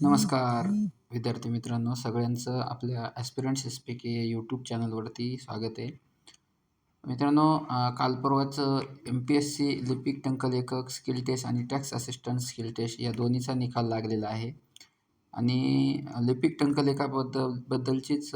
नमस्कार विद्यार्थी मित्रांनो. सगळ्यांचं आपल्या aspirants S P K YouTube चॅनलवरती स्वागत आहे. मित्रांनो काल परवाचं एम पी एस सी लिपिक टंकलेखक स्किल टेस्ट आणि टॅक्स असिस्टंट स्किल टेस्ट या दोन्हीचा निकाल लागलेला आहे. आणि लिपिक टंकलेखाबद्दल बद्दलचीच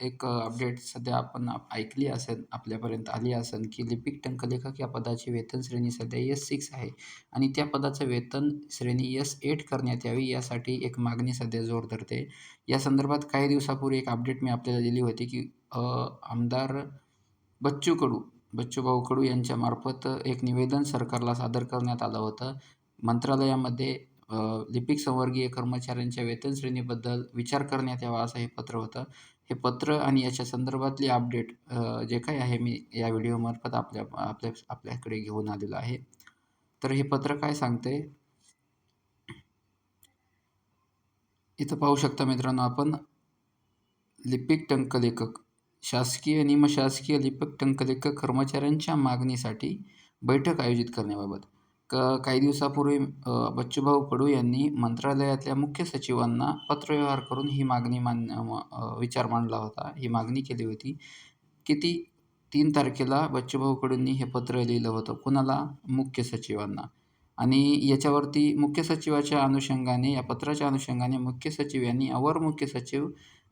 एक अपडेट सध्या आपण ऐकली असेल आपल्यापर्यंत आली असेल की लिपिक टंकलेखक या पदाची वेतन श्रेणी सध्या एस सिक्स आहे आणि त्या पदाचं वेतन श्रेणी एस एट करण्यात यावी यासाठी एक मागणी सध्या जोर धरते. या संदर्भात काही दिवसापूर्वी एक अपडेट मी आपल्याला दिली होती की आमदार बच्चू कडू बच्चूभाऊ कडू यांच्यामार्फत एक निवेदन सरकारला सादर करण्यात आलं होतं. मंत्रालयामध्ये लिपिक संवर्गीय कर्मचाऱ्यांच्या वेतन श्रेणीबद्दल विचार करण्यात यावा असं हे पत्र होतं. हे पत्र आणि याच्या संदर्भातली अपडेट जे काही आहे मी या व्हिडिओमार्फत आपल्या आपल्या आपल्याकडे घेऊन आलेलं आहे. तर हे पत्र काय सांगते? इथं पाहू शकता मित्रांनो आपण. लिपिक टंकलेखक शासकीय निमशासकीय लिपिक टंकलेखक कर्मचाऱ्यांच्या मागणीसाठी बैठक आयोजित करण्याबाबत. क काही दिवसापूर्वी बच्चूभाऊ कडू यांनी मंत्रालयातल्या मुख्य सचिवांना पत्रव्यवहार करून ही मागणी मान विचार मांडला होता. ही मागणी केली होती. किती? तीन तारखेला बच्चूभाऊ कडूंनी हे पत्र लिहिलं होतं. कुणाला? मुख्य सचिवांना. आणि याच्यावरती मुख्य सचिवाच्या अनुषंगाने या पत्राच्या अनुषंगाने मुख्य सचिव यांनी अवर मुख्य सचिव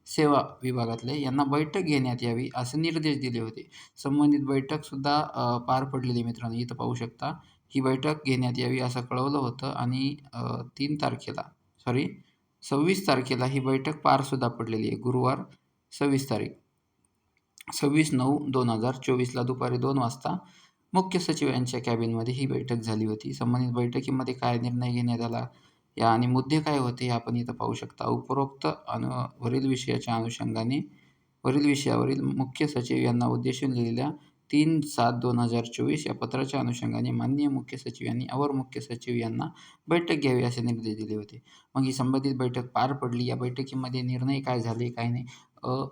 सेवा विभागातले यांना बैठक घेण्यात यावी असे निर्देश दिले होते. संबंधित बैठकसुद्धा पार पडलेली मित्रांनो. इथं पाहू शकता. ही बैठक घेण्यात यावी असं कळवलं होतं आणि तीन तारखेला सॉरी सव्वीस तारखेला ही बैठक पारसुद्धा पडलेली आहे. गुरुवार सव्वीस तारीख. सव्वीस नऊ दोन हजार चोवीसला दुपारी दोन वाजता मुख्य सचिव यांच्या कॅबिनमध्ये ही बैठक झाली होती. संबंधित बैठकीमध्ये काय निर्णय घेण्यात आला या आणि मुद्दे काय होते हे आपण इथं पाहू शकता. उपरोक्त अनु वरील विषयाच्या अनुषंगाने वरील विषयावरील मुख्य सचिव यांना उद्देशून लिहिलेल्या तीन सात दोन हजार चोवीस या पत्राच्या अनुषंगाने माननीय मुख्य सचिव यांनी अवर मुख्य सचिव यांना बैठक घ्यावी असे निर्देश दिले होते. मग ही संबंधित बैठक पार पडली. या बैठकीमध्ये निर्णय काय झाले काय नाही?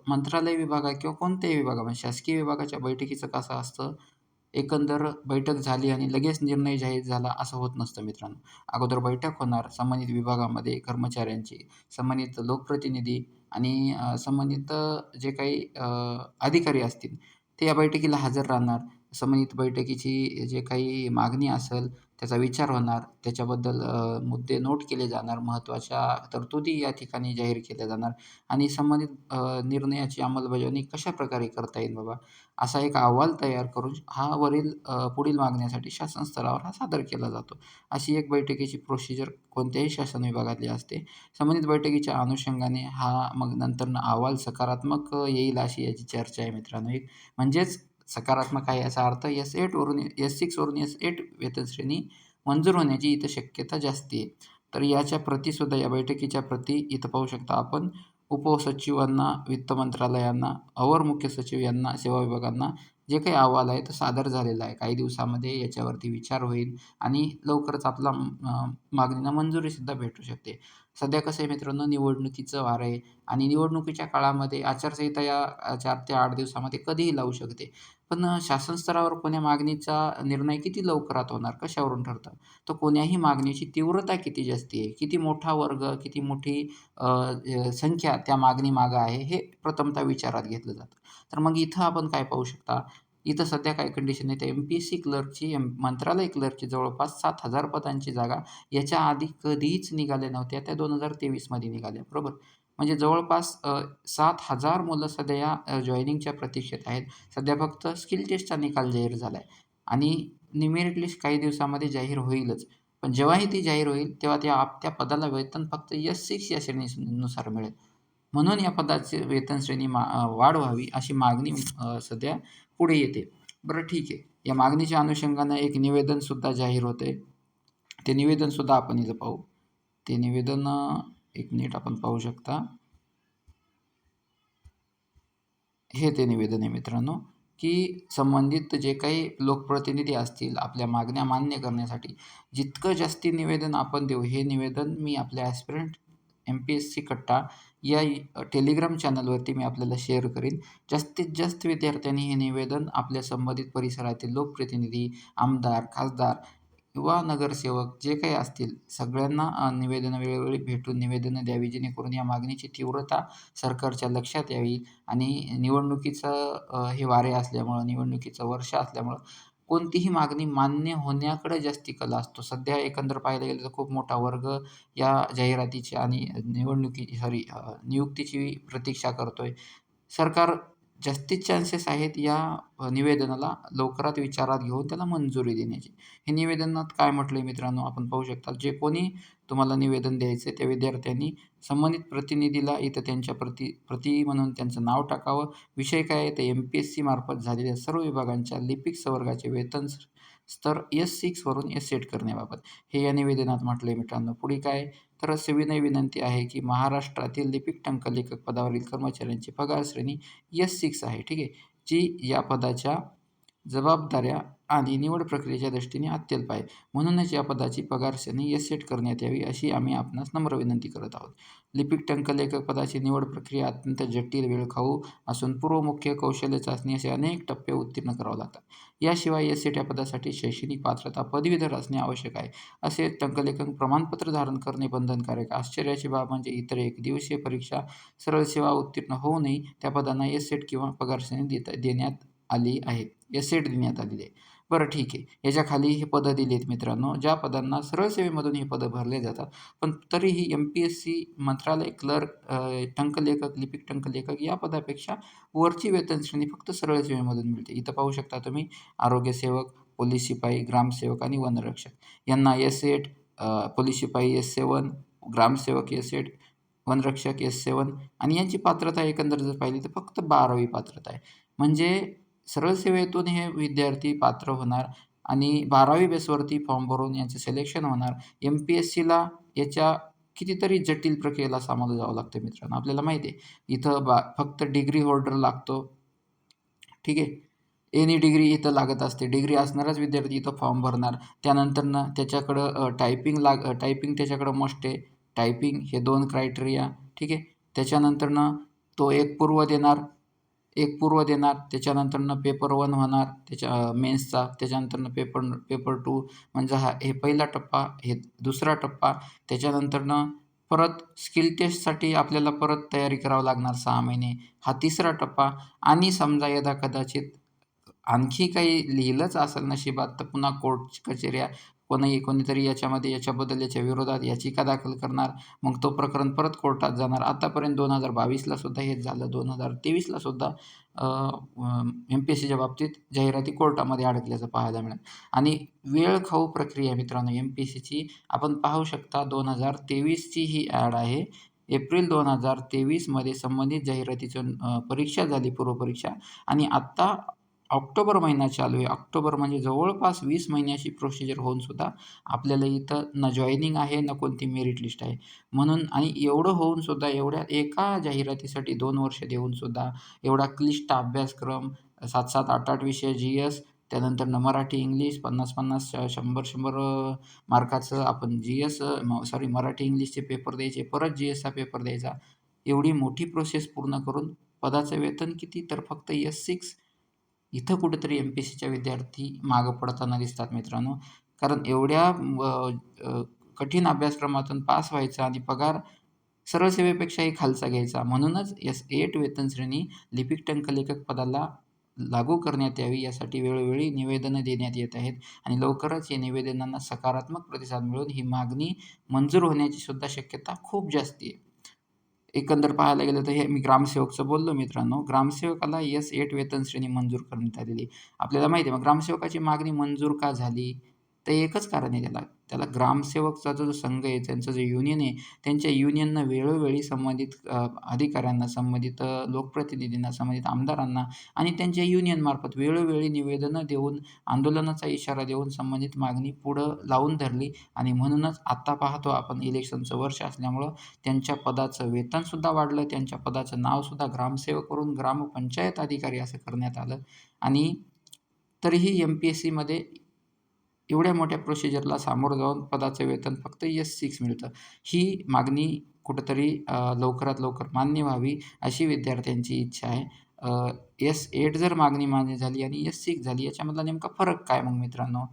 मंत्रालय विभागा किंवा कोणत्याही विभागामध्ये म्हणजे शासकीय विभागाच्या बैठकीचं कसं असतं? एकंदर बैठक झाली आणि लगेच निर्णय जाहीर झाला असं होत नसतं मित्रांनो. अगोदर बैठक होणार. संबंधित विभागामध्ये कर्मचाऱ्यांची संबंधित लोकप्रतिनिधी आणि संबंधित जे काही अधिकारी असतील ते या बैठकीला हजर राहणार. संबंधित बैठकीची जे काही मागणी असेल त्याचा विचार होणार. त्याच्याबद्दल मुद्दे नोट केले जाणार. महत्त्वाच्या तरतुदी या ठिकाणी जाहीर केल्या जाणार. आणि संबंधित निर्णयाची अंमलबजावणी कशा प्रकारे करता येईल बाबा? असा एक अहवाल तयार करून हा वरील पुढील मागण्यासाठी शासन स्तरावर हा सादर केला जातो. अशी एक बैठकीची प्रोसिजर कोणत्याही शासन विभागातली असते. संबंधित बैठकीच्या अनुषंगाने हा मग नंतर अहवाल सकारात्मक येईल अशी याची चर्चा आहे मित्रांनो. एक म्हणजेच सकारात्मक आहे याचा अर्थ एस एटवरून एस सिक्सवरून एस एट वेतनश्रेणी मंजूर होण्याची इथं शक्यता जास्त आहे. तर याच्या प्रतीसुद्धा या बैठकीच्या प्रती इथं पाहू शकता आपण. उपसचिवांना वित्त मंत्रालयांना अवर मुख्य सचिव यांना सेवा विभागांना जे काही अहवाल आहे तो सादर झालेला आहे. काही दिवसामध्ये याच्यावरती विचार होईल आणि लवकरच आपला मागणीला मंजुरीसुद्धा भेटू शकते. सध्या कसं आहे मित्रांनो निवडणुकीचं वार आहे आणि निवडणुकीच्या काळामध्ये आचारसंहिता या चार ते आठ दिवसामध्ये कधीही लावू शकते. पण शासन स्तरावर कोण्या मागणीचा निर्णय किती लवकरात होणार कशावरून ठरतं? तर कोण्याही मागणीची तीव्रता किती जास्ती आहे किती मोठा वर्ग किती मोठी संख्या त्या मागणी मागं आहे हे प्रथमतः विचारात घेतलं जातं. तर मग इथं आपण काय पाहू शकता? इथं सध्या काय कंडिशन आहे? तर एम पी एस सी क्लर्कची एम मंत्रालय क्लर्कची जवळपास सात हजार पदांची जागा याच्या आधी कधीच निघाल्या नव्हत्या त्या दोन हजार तेवीसमध्ये निघाल्या बरोबर? म्हणजे जवळपास सात हजार मुलं सध्या या जॉईनिंगच्या प्रतीक्षेत आहेत. सध्या फक्त स्किल टेस्टचा निकाल जाहीर झाला आहे आणि निमेरिट लिस्ट काही दिवसामध्ये जाहीर होईलच. पण जेव्हाही ती जाहीर होईल तेव्हा त्या आप त्या पदाला वेतन फक्त एस सिक्स या श्रेणीनुसार मिळेल. म्हणून या पदाचे वेतन श्रेणी मा वाढ व्हावी अशी मागणी सध्या पुढे येते. बरं ठीक आहे. या मागणीच्या अनुषंगानं एक निवेदनसुद्धा जाहीर होते ते निवेदनसुद्धा आपण इथं पाहू. ते निवेदन एक मिनिट आपण पाहू शकता. हे ते निवेदन आहे मित्रांनो की संबंधित जे काही लोकप्रतिनिधी असतील आपल्या मागण्या मान्य करण्यासाठी जितकं जास्ती निवेदन आपण देऊ हे निवेदन मी आपल्या aspirant M P S C Katta या टेलिग्राम चॅनलवरती मी आपल्याला शेअर करीन. जास्तीत जास्त विद्यार्थ्यांनी हे निवेदन आपल्या संबंधित परिसरातील लोकप्रतिनिधी आमदार खासदार किंवा नगरसेवक जे काही असतील सगळ्यांना निवेदनं वेळोवेळी भेटून निवेदनं द्यावी जेणेकरून या मागणीची तीव्रता सरकारच्या लक्षात यावी आणि निवडणुकीचं हे वारे असल्यामुळं निवडणुकीचं वर्ष असल्यामुळं कोणतीही मागणी मान्य होण्याकडे जास्ती कल असतो. सध्या एकंदर पाहायला गेलं तर खूप मोठा वर्ग या जाहिरातीची आणि निवडणुकी सॉरी नियुक्तीची प्रतीक्षा करतो आहे सरकार जास्तीत चान्सेस आहेत या निवेदनाला लवकरात विचारात घेऊन त्याला मंजुरी देण्याची. हे निवेदनात काय म्हटलं आहे मित्रांनो? आपण पाहू शकता जे कोणी तुम्हाला निवेदन द्यायचं त्या विद्यार्थ्यांनी संबंधित प्रतिनिधीला इथं त्यांच्या प्रति प्रति म्हणून त्यांचं नाव टाकावं. विषय काय आहे? ते एम पी एस सी मार्फत झालेल्या सर्व विभागांच्या लिपिक संवर्गाचे वेतन स्तर एस सिक्सवरून एस सेट करण्याबाबत. हे या निवेदनात म्हटलं आहे मित्रांनो. पुढे काय? तर सविनय विनंती आहे की महाराष्ट्रातील लिपिक टंकलेखक पदावरील कर्मचाऱ्यांची पगार श्रेणी एस सिक्स आहे. ठीक आहे? जी या पदाच्या जबाबदाऱ्या आणि निवड प्रक्रियेच्या दृष्टीने अत्यल्प आहे. म्हणूनच या पदाची पगार श्रेणी एस सेट करण्यात यावी अशी आम्ही आपणास नम्र विनंती करत आहोत. लिपिक टंकलेखक पदाची निवड प्रक्रिया अत्यंत जटिल वेळखाऊ असून पूर्व मुख्य कौशल्य चाचणी असे अनेक टप्पे उत्तीर्ण करावे लागतात. याशिवाय एस सेट या पदासाठी शैक्षणिक पात्रता पदवीधर असणे आवश्यक आहे. असे टंकलेखन प्रमाणपत्र धारण करणे बंधनकारक आश्चर्याची बाब म्हणजे इतर एक दिवसीय परीक्षा सरळ सेवा उत्तीर्ण होऊनही त्या पदांना एस सेट किंवा पगार देता देण्यात आली आहे. एस सेट देण्यात आलेली आहे. बरं ठीक आहे. याच्या खाली हे पदं दिली आहेत मित्रांनो. ज्या पदांना सरळ सेवेमधून ही पदं भरले जातात. पण तरीही एम पी एस सी मंत्रालय क्लर्क टंकलेखक लिपिक टंकलेखक या पदापेक्षा वरची वेतन श्रेणी फक्त सरळ सेवेमधून मिळते. इथं पाहू शकता तुम्ही आरोग्यसेवक पोलीस शिपाई ग्रामसेवक आणि वनरक्षक यांना एस एट पोलीस शिपाई एस सेवन ग्रामसेवक एस एट वनरक्षक एस सेवन आणि यांची पात्रता एकंदर जर पाहिली तर फक्त बारावी पात्रता आहे. म्हणजे सरळ सेवेतून हे विद्यार्थी पात्र होणार आणि बारावी बेसवरती फॉर्म भरून यांचे सिलेक्शन होणार. एम पी एस सीला याच्या कितीतरी जटिल प्रक्रियेला सामोरं जावं लागतं मित्रांनो आपल्याला माहिती आहे. इथं बा फक्त डिग्री होल्डर लागतो. ठीक आहे? एनी डिग्री इथं लागत असते. डिग्री असणाराच विद्यार्थी इथं फॉर्म भरणार. त्यानंतरनं त्याच्याकडं टायपिंग लाग टायपिंग त्याच्याकडं मस्ट आहे. टायपिंग हे दोन क्रायटेरिया ठीक आहे? त्याच्यानंतरनं तो एक पूर्व देणार. एक पूर्व देणार त्याच्यानंतरनं पेपर वन होणार त्याच्या मेन्सचा त्याच्यानंतरनं पेपर पेपर टू म्हणजे हा हे पहिला टप्पा हे दुसरा टप्पा त्याच्यानंतरनं परत स्किल टेस्टसाठी आपल्याला परत तयारी करावं लागणार सहा महिने. हा तिसरा टप्पा आणि समजा यदा कदाचित आणखी काही लिहिलंच असेल नशिबात तर पुन्हा कोर्ट कचेऱ्या कोणीही कोणीतरी याच्यामध्ये याच्याबद्दल याच्या विरोधात याचिका दाखल करणार. मग तो प्रकरण परत कोर्टात जाणार. आतापर्यंत दोन हजार बावीसला सुद्धा हेच झालं. दोन हजार तेवीसला सुद्धा एम पी एस सीच्या बाबतीत जाहिराती कोर्टामध्ये अडकल्याचं पाहायला मिळेल. आणि वेळखाऊ प्रक्रिया मित्रांनो एम पी एस सीची आपण पाहू शकता दोन हजार तेवीसची ही ॲड आहे. एप्रिल दोन हजार तेवीसमध्ये संबंधित जाहिरातीचं परीक्षा झाली पूर्वपरीक्षा. आणि आत्ता ऑक्टोबर महिना चालू आहे. ऑक्टोबर म्हणजे जवळपास वीस महिन्याची प्रोसिजर होऊनसुद्धा आपल्याला इथं न जॉईनिंग आहे न कोणती मेरिट लिस्ट आहे. म्हणून आणि एवढं होऊनसुद्धा एवढ्या एका जाहिरातीसाठी दोन वर्ष देऊनसुद्धा एवढा क्लिष्ट अभ्यासक्रम सात सात आठ आठ विषय जी एस त्यानंतर न मराठी इंग्लिश पन्नास पन्नास शंभर शंभर मार्काचं आपण जी एस सॉरी मराठी इंग्लिशचे पेपर द्यायचे परत जी एसचा पेपर द्यायचा. एवढी मोठी प्रोसेस पूर्ण करून पदाचं वेतन किती तर फक्त एस सिक्स इथं कुठेतरी एम पी सीच्या विद्यार्थी मागं पडताना दिसतात मित्रांनो. कारण एवढ्या कठीण अभ्यासक्रमातून पास व्हायचा आणि पगार सरळ सेवेपेक्षाही खालचा घ्यायचा. म्हणूनच एस एट वेतन श्रेणी लिपिक टंकलेखक पदाला लागू करण्यात यावी यासाठी वेळोवेळी निवेदनं देण्यात येत आहेत आणि लवकरच या निवेदनांना सकारात्मक प्रतिसाद मिळून ही मागणी मंजूर होण्याची सुद्धा शक्यता खूप जास्त आहे. एकंदर पाहायला गेलं तर हे मी ग्रामसेवकचं बोललो मित्रांनो. ग्रामसेवकाला एस एट वेतन श्रेणी मंजूर करण्यात आलेली आपल्याला माहिती आहे मग ग्रामसेवकाची मागणी मंजूर का झाली? तर एकच कारण आहे त्याला. त्याला ग्रामसेवकचा जो संघ आहे त्यांचं जे युनियन आहे त्यांच्या युनियननं वेळोवेळी संबंधित अधिकाऱ्यांना संबंधित लोकप्रतिनिधींना संबंधित आमदारांना आणि त्यांच्या युनियनमार्फत वेळोवेळी निवेदनं देऊन आंदोलनाचा इशारा देऊन संबंधित मागणी पुढं लावून धरली आणि म्हणूनच आत्ता पाहतो आपण इलेक्शनचं वर्ष असल्यामुळं त्यांच्या पदाचं वेतनसुद्धा वाढलं त्यांच्या पदाचं नावसुद्धा ग्रामसेवक करून ग्रामपंचायत अधिकारी असं करण्यात आलं आणि तरीही एम पी एस सीमध्ये एवढ्या मोठ्या प्रोसिजरला सामोरं जाऊन पदाचं वेतन फक्त यस सिक्स मिळतं. ही मागणी कुठंतरी लवकरात लवकर मान्य व्हावी अशी विद्यार्थ्यांची इच्छा आहे. यस एट जर मागणी मान्य झाली आणि यस सिक्स झाली याच्यामधला नेमका फरक काय मग मित्रांनो?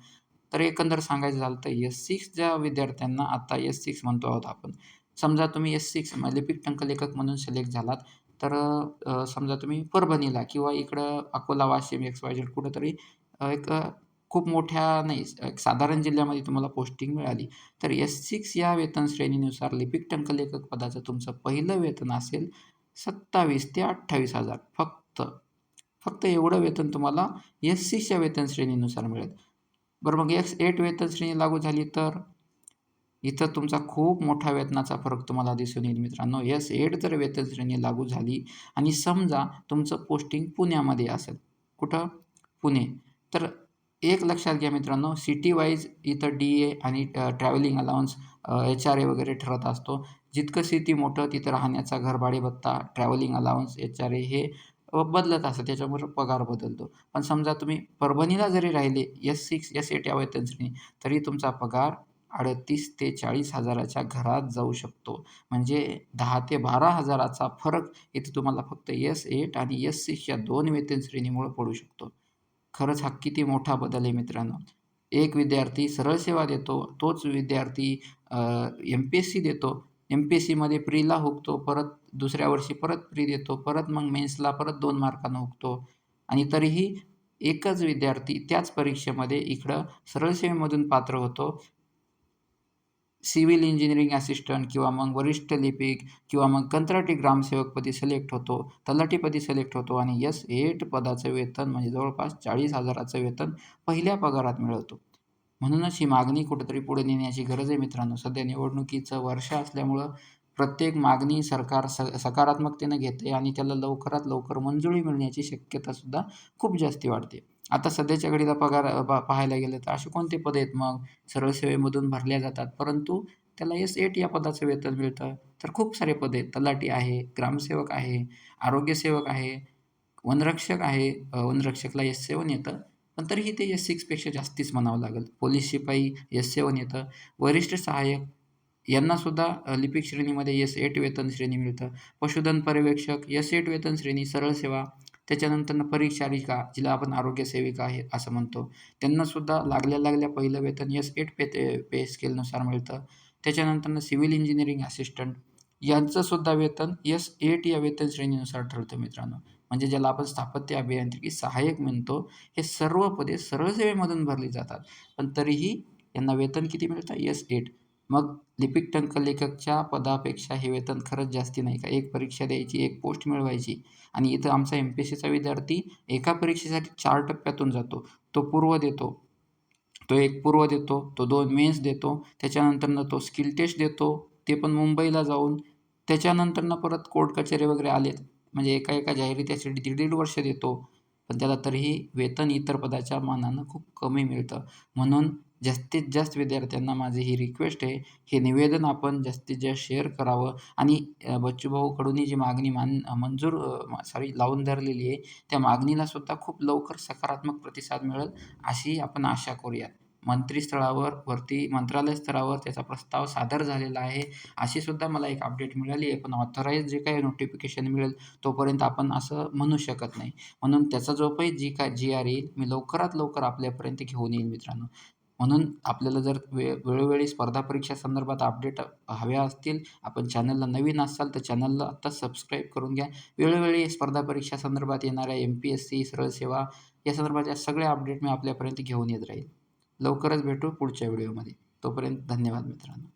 तर एकंदर सांगायचं झालं तर यस सिक्स ज्या विद्यार्थ्यांना आता यस सिक्स म्हणतो आहोत आपण. समजा तुम्ही एस सिक्स लिपिक टंकलेखक म्हणून सिलेक्ट झालात तर समजा तुम्ही परभणीला किंवा इकडं Akola Washim X Y Z कुठंतरी एक खूप मोठ्या नाही एक साधारण जिल्ह्यामध्ये तुम्हाला पोस्टिंग मिळाली. तर एस सिक्स या वेतन श्रेणीनुसार लिपिक टंकलेखक पदाचं तुमचं पहिलं वेतन असेल सत्तावीस ते अठ्ठावीस हजार फक्त. फक्त एवढं वेतन तुम्हाला एस सिक्सच्या वेतन श्रेणीनुसार मिळेल. बरं मग एक्स एट वेतन श्रेणी लागू झाली तर? इथं तुमचा खूप मोठा वेतनाचा फरक तुम्हाला दिसून येईल मित्रांनो. एस एट जर वेतन श्रेणी लागू झाली आणि समजा तुमचं पोस्टिंग पुण्यामध्ये असेल. कुठं? पुणे. तर एक लक्षात घ्या मित्रांनो सिटी वाईज इथं डी ए आणि travelling allowance H R A वगैरे ठरत असतो. जितकं सिटी मोठं तिथं राहण्याचा घरभाडे भत्ता travelling allowance H R A हे बदलत असतं. त्याच्यामुळे पगार बदलतो. पण समजा तुम्ही परभणीला जरी राहिले एस सिक्स एस एट या वेतनश्रेणी तरी तुमचा पगार अडतीस ते चाळीस हजाराच्या घरात जाऊ शकतो. म्हणजे दहा ते बारा हजाराचा फरक इथे तुम्हाला फक्त एस एट आणि एस सिक्स या दोन वेतन श्रेणीमुळे पडू शकतो. खरंच हा किती मोठा बदल आहे मित्रांनो. एक विद्यार्थी सरळ सेवा देतो तोच विद्यार्थी एम पी एस सी देतो. एम पी एस सीमध्ये प्रीला हुकतो परत दुसऱ्या वर्षी परत प्री देतो परत मग मेन्सला परत दोन मार्कानं हुकतो. आणि तरीही एकच विद्यार्थी त्याच परीक्षेमध्ये इकडं सरळ सेवेमधून पात्र होतो. सिव्हिल इंजिनिअरिंग असिस्टंट किंवा मग वरिष्ठ लिपिक किंवा मग कंत्राटी ग्रामसेवकपदी सिलेक्ट होतो तलाठीपदी सिलेक्ट होतो आणि यस एट पदाचं वेतन म्हणजे जवळपास चाळीस हजाराचं वेतन पहिल्या पगारात मिळवतो. म्हणूनच ही मागणी कुठेतरी पुढे नेण्याची गरज आहे मित्रांनो. सध्या निवडणुकीचं वर्ष असल्यामुळं प्रत्येक मागणी सरकार स सकारात्मकतेनं घेते आणि त्याला लवकरात लवकर मंजुरी मिळण्याची शक्यतासुद्धा खूप जास्ती वाढते. आता सध्याच्या घडीला पगार पा पाहायला गेलं तर असे कोणते पद आहेत? मग सरळ सेवेमधून भरल्या जातात. परंतु त्याला एस एट या पदाचं वेतन मिळतं. तर खूप सारे पद आहेत. तलाठी आहे ग्रामसेवक आहे आरोग्यसेवक आहे वनरक्षक आहे. वनरक्षकला एस सेवन येतं. पण तरीही ते एस सिक्सपेक्षा जास्तीच म्हणावं लागेल. पोलीस शिपाई एस सेवन येतं. वरिष्ठ सहाय्यक यांनासुद्धा लिपिक श्रेणीमध्ये एस एट वेतन श्रेणी मिळतं. पशुधन पर्यवेक्षक एस एट वेतन श्रेणी सरळ सेवा त्याच्यानंतरनं परिचारिका जिला आपण आरोग्य सेविका आहे असं म्हणतो. त्यांनासुद्धा लागल्या लागल्या पहिलं वेतन एस एट पे ते पे स्केलनुसार मिळतं. त्याच्यानंतरनं सिव्हिल इंजिनिअरिंग असिस्टंट. यांचंसुद्धा वेतन एस एट या वेतन श्रेणीनुसार ठरतं मित्रांनो. म्हणजे ज्याला आपण स्थापत्य अभियांत्रिकी सहाय्यक म्हणतो हे सर्व पदे सरळसेवेमधून भरली जातात. पण तरीही यांना वेतन किती मिळतं? एस एट मग लिपिक टंकलेखकच्या पदापेक्षा हे वेतन खरंच जास्ती नाही का? एक परीक्षा द्यायची एक पोस्ट मिळवायची आणि इथं आमचा एम पी एस सीचा विद्यार्थी एका परीक्षेसाठी चार टप्प्यातून जातो. तो पूर्व देतो तो एक पूर्व देतो तो दोन मेन्स देतो त्याच्यानंतरनं तो स्किल टेस्ट देतो ते पण मुंबईला जाऊन त्याच्यानंतरनं परत कोर्ट कचेरी वगैरे आलेत. म्हणजे एका एका जाहिरी त्यासाठी दीड दीड वर्ष देतो. पण त्याला तरीही वेतन इतर पदाच्या मानानं खूप कमी मिळतं. म्हणून जास्तीत जास्त विद्यार्थ्यांना माझी ही रिक्वेस्ट आहे. हे निवेदन आपण जास्तीत जास्त शेअर करावं. आणि बच्चूभाऊकडून जी मागणी मान मंजूर सॉरी लावून धरलेली आहे त्या मागणीला सुद्धा खूप लवकर सकारात्मक प्रतिसाद मिळेल अशी आपण आशा करूयात. मंत्रीस्थळावर वरती मंत्रालय स्तरावर त्याचा प्रस्ताव सादर झालेला आहे. अशी सुद्धा मला एक अपडेट मिळाली आहे. पण ऑथराईज जे काही नोटिफिकेशन मिळेल तोपर्यंत आपण असं म्हणू शकत नाही. म्हणून त्याचा जो काही जी काय जी आर येईल मी लवकरात लवकर आपल्यापर्यंत घेऊन येईल मित्रांनो. म्हणून आपल्याला जर वे वेळोवेळी स्पर्धा परीक्षा संदर्भात अपडेट हव्या असतील आपण चॅनलला नवीन असाल तर चॅनलला आत्ता सबस्क्राईब करून घ्या. वेळोवेळी स्पर्धा परीक्षा संदर्भात येणाऱ्या एम पी एस सी सरळ सेवा या संदर्भाच्या सगळ्या अपडेट मी आपल्यापर्यंत घेऊन येत राहील लवकरच भेटू पुढच्या व्हिडिओमध्ये तोपर्यंत धन्यवाद मित्रांनो.